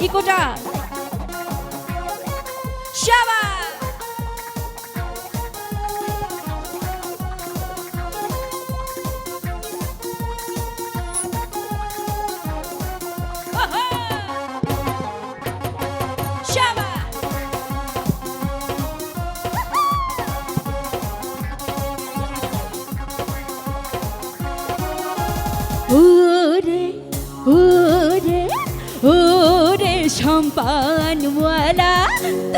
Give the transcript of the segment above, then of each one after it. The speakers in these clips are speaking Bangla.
ইকোটা শাবা শাবা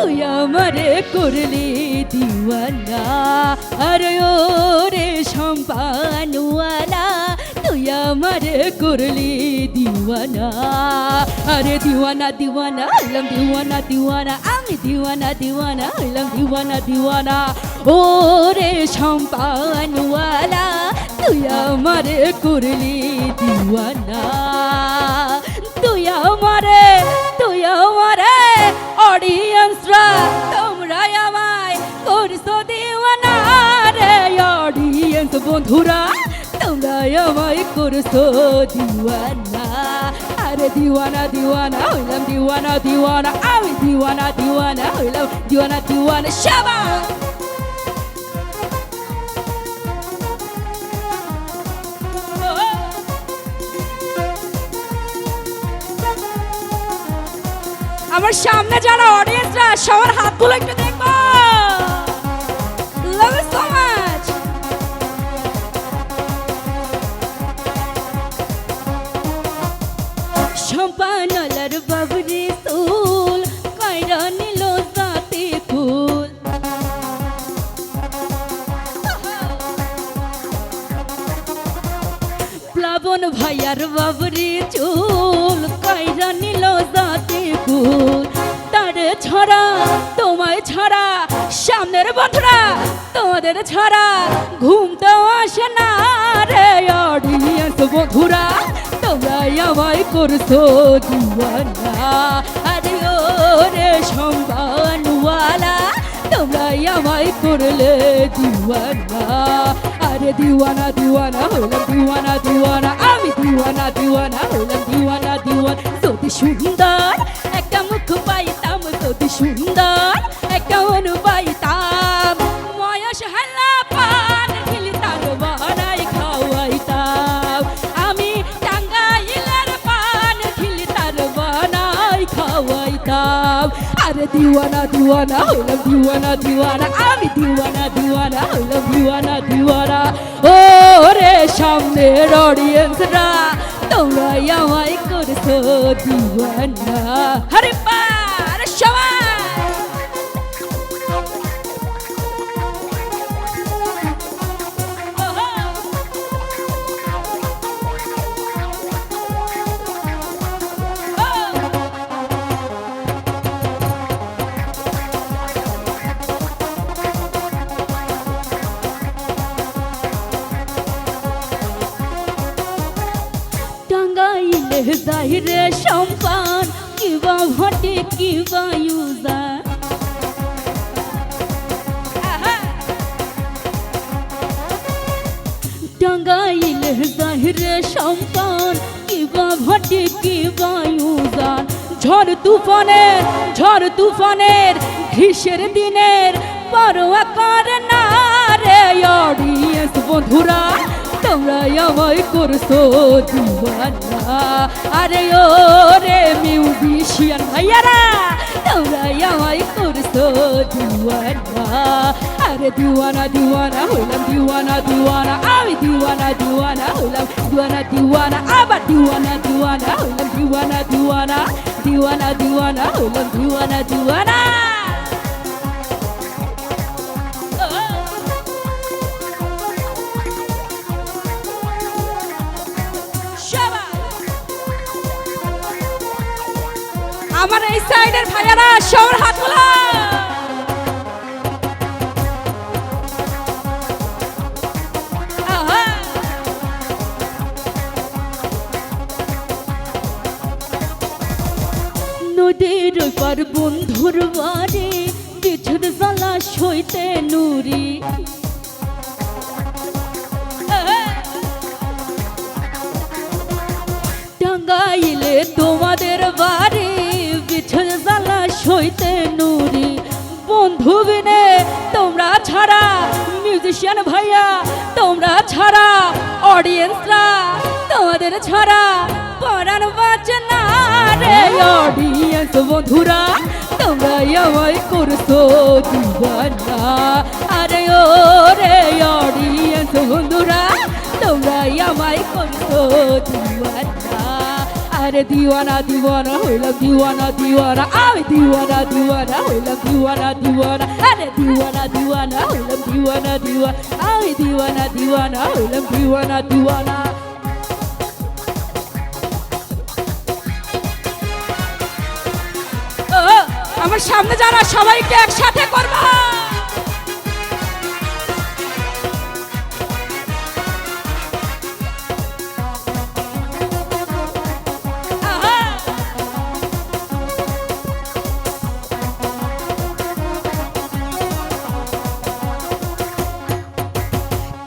তুই আমারে করলি দিওয়ানা। আরে ওরে সম্পানওয়ালা তুই আমারে করলি দিওয়ানা। আরে দিওয়ানা দিওয়ানা হলাম দিওয়ানা দিওয়ানা আমি দিওয়ানা দিওয়ানা হলাম দিওয়ানা দিওয়ানা। ওরে সম্পানওয়ালা তুই আমারে করলি দিওয়ানা। অডিয়েন্সরা তোমরা আমায় করছ দিওয়ানা। রে অডিয়েন্স বন্ধুরা তোমরা আমায় করছ দিওয়ানা। আরে, দিওয়ানা দিওয়ানা, হইলাম দিওয়ানা দিওয়ানা। আমি দিওয়ানা দিওয়ানা, হইলাম দিওয়ানা দিওয়ানা শাবা আমার সামনে যারা অডিয়েন্সরা সবার হাতগুলো একটু প্লাবন ভাইয়ার বাবরি চুল, কয়রা নিল জাতে ফুল। তারে ছড়া তোমায় ছড়া, সামনের বন্ধুরা তোমাদের ছড়া। ঘুমতেও আসে না রে অডিয়েন্স বন্ধুরা তোমরা আমায় করছ দিওয়ানা। আরে ও রে সম্মানওয়ালা তোমরা আমায় করলে দিওয়ানা। আরে দিওয়ানা দিওয়ানা, হলাম দিওয়ানা দিওয়ানা। আমি দিওয়ানা দিওয়ানা, হলাম দিওয়ানা দিওয়ানা। তোদের সুন্দর, একটা মুখ পাইতাম তোদের সুন্দর দিওয়ানা দিওয়ানা হইলাম দিওয়ানা দিওয়ানা আমি দিওয়ানা দিওয়ানা হইলাম দিওয়ানা দিওয়ানা ও রে সামনের অডিয়েন্সরা তোমরা আমায় করছ দিওয়ানা আরে পার সম্পান কিবা ভটে কিবা ইউজার ঝড় তুফানের ঝড় তুফানের ঘিসের দিনের পরোয়া করে না রে অডিয়েন্স বন্ধুরা, তোমরা আমায় করছ দিওয়ানা আরে ও রে মিউজিশিয়ান ভাইয়ারা, তোমরা আমায় করছ দিওয়ানা আরে দিওয়ানা দিওয়ানা, হইলাম দিওয়ানা দিওয়ানা, আমি দিওয়ানা। হইলাম দিওয়ানা দিওয়ানা আবার দিওয়ানা দিওয়ানা হইলাম দিওয়ানা দিওয়ানা দিওয়ানা দিওয়ানা হইলাম দিওয়ানা দিওয়ানা সবাই আমার এই সাইডের ভাইয়ারা সবার হাত তোলা বন্ধুর বাড়ি কিছুর জ্বালা সইতে নুরি। টাঙ্গাইলে তোমাদের বাড়ি সইতে নুরি। বন্ধু বিনে তোমরা ছাড়া মিউজিশিয়ান ভাইয়া, তোমরা ছাড়া অডিয়েন্সরা তোমাদের ছাড়া পড়ার বাজনা অডিয়েন্স বন্ধুরা তোমরা আমায় করছ দিবানা আরে ও রে অডিয়েন্স বন্ধুরা তোমরা আমায় করছ দিবানা আরে দিওয়ানা দিওয়ানা হইলাম দিওয়ানা দিওয়ানা আমি দিওয়ানা দিওয়ানা হইলাম দিওয়ানা দিওয়ানা আরে দিওয়ানা দিওয়ানা হইলাম দিওয়ানা দিওয়ানা আমি দিওয়ানা দিওয়ানা হইলাম দিওয়ানা দিওয়ানা আমার সামনে যারা সবাইকে একসাথে করব।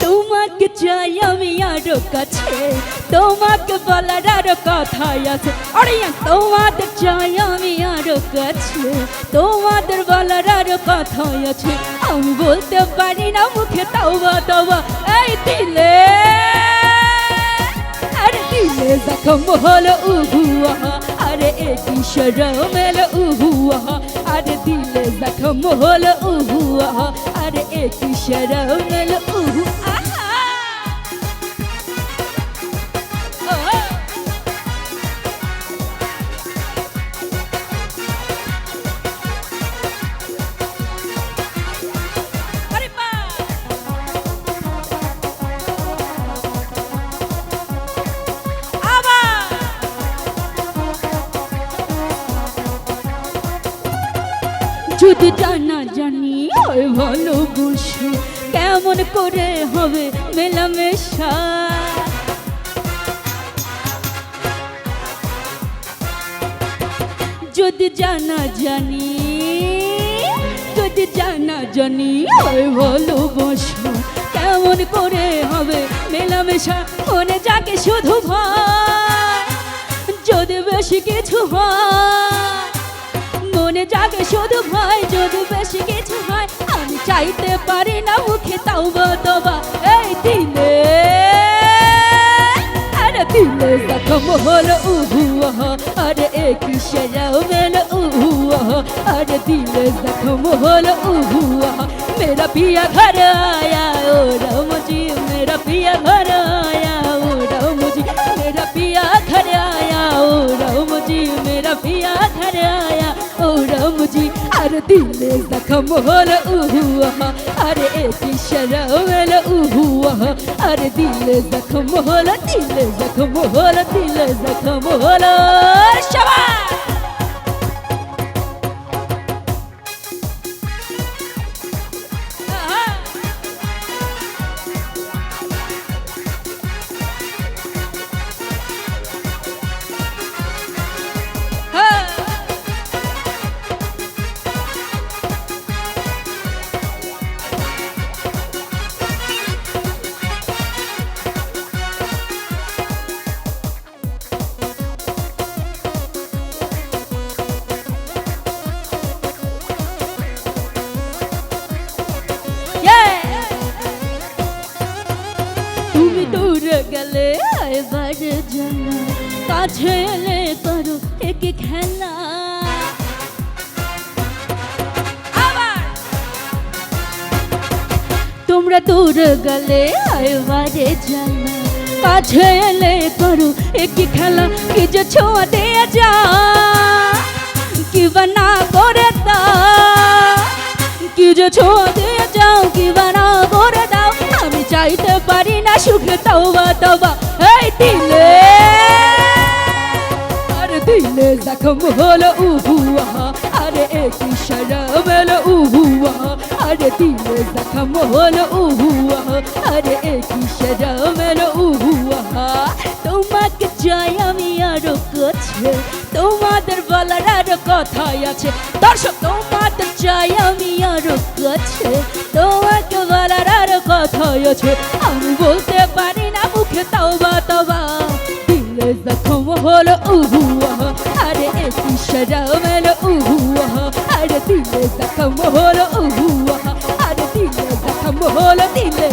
তোমাকে চাই আমি আরও কাছে। তোমাকে বলার আরও কথাই আছে। আরে তোমাদের চাই আমি আরও কাছে। তোমাদের বলার আরও কথাই আছে। আমি বলতে পারি না মুখে তাওবা তাওবা। এই দিলে আরে দিলে জখম হলো উহুয়া। আরে একই শরম এলো উহুয়া। আরে দিলে জখম হলো উহুয়া। আরে একই শরম এলো উহু যদি জানা, ওই ভালো বুঝো কেমন করে হবে মেলামেশা? যদি জানা জানি, যদি জানা জানি, ওই ভালো বসো, কেমন করে হবে মেলামেশা? মনে যাকে শুধু ভয় যদি বেশি কিছু হয় মনে জাগে শুধু ভয়, যদি বেশি কিছু হয়, আমি চাইতে পারি না মুখে, তাও তোবা এই দিলে, আরে দিলে জখম হলো উহু আরে একই সেরাও মেলো উহু আরে দিলে জখম হলো উহু মেরা পিয়া ঘর আয়া ও রামজি, মেরা পিয়া ঘর আয়া ও রামজি, মেরা পিয়া ঘর আয়া ও রামজি, মেরা পিয়া ঘর আয়া। দিলে জখম হল উহুয়া আরে এটি শরম এল উহুয়া আরে দিলে জখম হল দিলে জখম হল দিলে জখম হল সবাই কাছে এলে করো এক খেলা। তোমরা দূর গেলে এবারে জানা। কাছে এলে করো এক খেলা, কি যে ছোঁয়া দিয়ে যা কি বানা করে দাও কি যে ছোঁয়া দিয়ে যাও, কি বানা করে দাও আমি চাইতে পারি না সুখে তওবা তওবা এই দিলে জখম হলো উহুয়া, আরে একই শরম উহুয়া, আরে দিলে জখম হলো উহুয়া, আরে একই শরম উহুয়া। তোমাকে চাই আমি আরও কাছে, তোমাদের বলার আরও কথাই আছে। দর্শক তোমাদের চাই আমি আরও কাছে, তোমাকে বলার আরও কথাই আছে। আমি বলতে পারি না, মুখে দিলে জখম হলো উহুয়া আরে একই শরম এলো উহুয়া দিলে জখম হলো উহু আরে দিলে জখম হলো দিলে